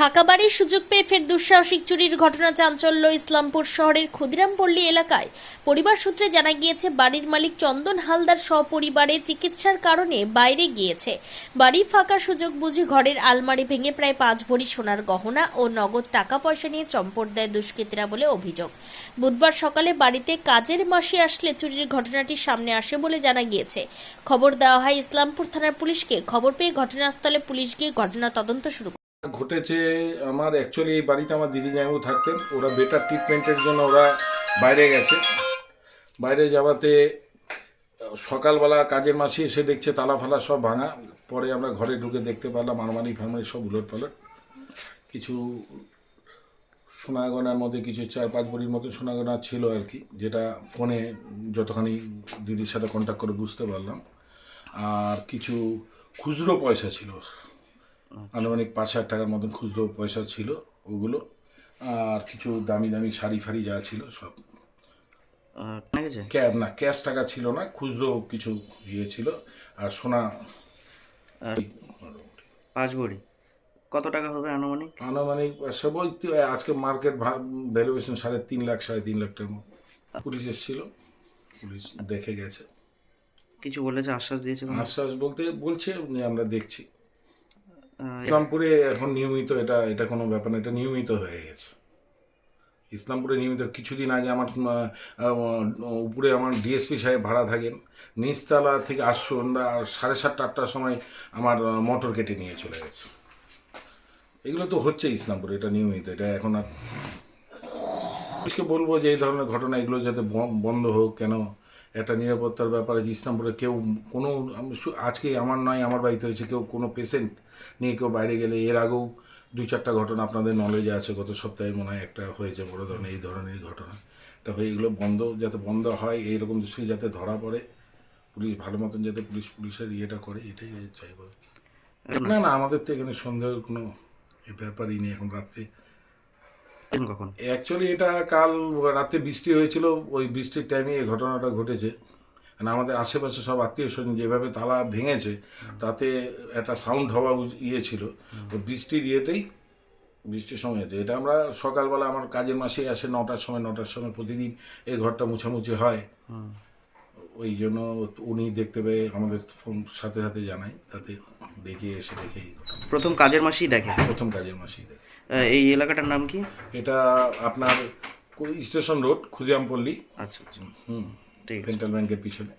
ফাঁকা বাড়ির সুযোগ পেয়ে ফের দুঃসাহসিক চুরির ঘটনা চাঞ্চল্য ইসলামপুর শহরের ক্ষুদিরামপল্লী এলাকায়। পরিবার সূত্রে জানা গিয়েছে, বাড়ির মালিক চন্দন হালদার সপরিবারে চিকিৎসার কারণে বাইরে গিয়েছে। বাড়ি ফাঁকা সুযোগ বুঝে ঘরের আলমারি ভেঙে প্রায় পাঁচ ভরি সোনার গহনা ও নগদ টাকা পয়সা নিয়ে চম্পট দেয় দুষ্কৃতীরা বলে অভিযোগ। বুধবার সকালে বাড়িতে কাজের মাসে আসলে চুরির ঘটনাটি সামনে আসে বলে জানা গিয়েছে। খবর দেওয়া হয়, ইসলামপুর থানার পুলিশকে খবর পেয়ে ঘটনাস্থলে পুলিশ গিয়ে ঘটনা তদন্ত শুরু। ঘটেছে, আমার অ্যাকচুয়ালি এই বাড়িতে আমার দিদি জামাইবাবু থাকতেন, ওরা বেটার ট্রিটমেন্টের জন্য ওরা বাইরে গেছে। বাইরে যাওয়াতে, সকালবেলা কাজের মাসি এসে দেখছে তালা ফালা সব ভাঙা, পরে আমরা ঘরে ঢুকে দেখতে পারলাম আলমারি ফালমারি সব উলট পালট কিছু সোনাগোনার মধ্যে, কিছু চার পাঁচ বড়ির মতো সোনাগোনা ছিল আর কি, যেটা ফোনে যতখানি দিদির সাথে কন্ট্যাক্ট করে বুঝতে পারলাম। আর কিছু খুচরো পয়সা ছিল। আনুমানিক পাঁচ হাজার টাকার মতন খুচরো পয়সা ছিল ওগুলো আর কিছু দামি দামি শাড়ি ফাড়ি যা ছিল সব। ক্যাব না ক্যাশ টাকা ছিল না খুচরো কিছু ইয়ে ছিল আর সোনা পাঁচ ভরি কত টাকা হবে আনুমানিক? আনুমানিক সে বলতে আজকে মার্কেট ভ্যালুয়েশন সাড়ে তিন লাখ সাড়ে তিন লাখ টাকার মতো। পুলিশ এসেছিল পুলিশ দেখে গেছে। কিছু বলেছে আশ্বাস দিয়েছে? আশ্বাস বলতে বলছে আমরা দেখছি। ইসলামপুরে এখন নিয়মিত এটা এটা কোনো ব্যাপার না, এটা নিয়মিত হয়ে গেছে। ইসলামপুরে নিয়মিত কিছুদিন আগে আমার উপরে আমার ডিএসপি সাহেব ভাড়া থাকেন, নিচতলা থেকে আসুন আর সাড়ে সাতটা, আটটার সময় আমার মোটর কেটে নিয়ে চলে গেছে। এগুলো তো হচ্ছে ইসলামপুরে, এটা নিয়মিত, এটা এখন আর বলব যে এই ধরনের ঘটনা, এগুলো যাতে বন্ধ হোক, কেন একটা নিরাপত্তার ব্যাপারে যে ইসলামপুরে কেউ কোনো আজকে আমার নয়, আমার বাড়িতে হয়েছে কেউ কোনো পেশেন্ট নিয়ে কেউ বাইরে গেলে এর আগেও দুই চারটা ঘটনা আপনাদের নলেজে আছে, গত সপ্তাহে মনে হয় একটা হয়েছে বড় ধরনের, এই ধরনের ঘটনা। হয়ে এগুলো বন্ধ, যাতে বন্ধ হয়, এইরকম দৃষ্টি যাতে ধরা পড়ে, পুলিশ ভালো মতন যাতে পুলিশ, পুলিশের ইয়েটা করে, এটাই চাইব। না না, আমাদের তো এখানে সন্দেহের কোনো ব্যাপারই নেই, এখন রাত্রে কখন। অ্যাকচুয়ালি এটা কাল রাতে বৃষ্টি হয়েছিল ওই বৃষ্টির টাইমে এই ঘটনাটা ঘটেছে। মানে আমাদের আশেপাশে সব আত্মীয় স্বজন যেভাবে তালা ভেঙেছে তাতে একটা সাউন্ড হওয়া ইয়ে ছিল। বৃষ্টির ইয়েতেই বৃষ্টির সময় এটা আমরা সকালবেলা আমার কাজের মাসে আসে নটার সময় নটার সময় প্রতিদিন এই ঘরটা মুছামুছি হয়। ওই জন্য উনি দেখতে পেয়ে আমাদের ফোন সাথে সাথে জানাই তাতে দেখে এসে দেখে প্রথম কাজের মাসেই দেখে? প্রথম কাজের মাসেই দেখে। এই এলাকাটার নাম কি? এটা আপনার স্টেশন রোড খুদিরামপল্লী আচ্ছা আচ্ছা। হুম ঠিক সেন্ট্রাল ব্যাংকের পিছনে।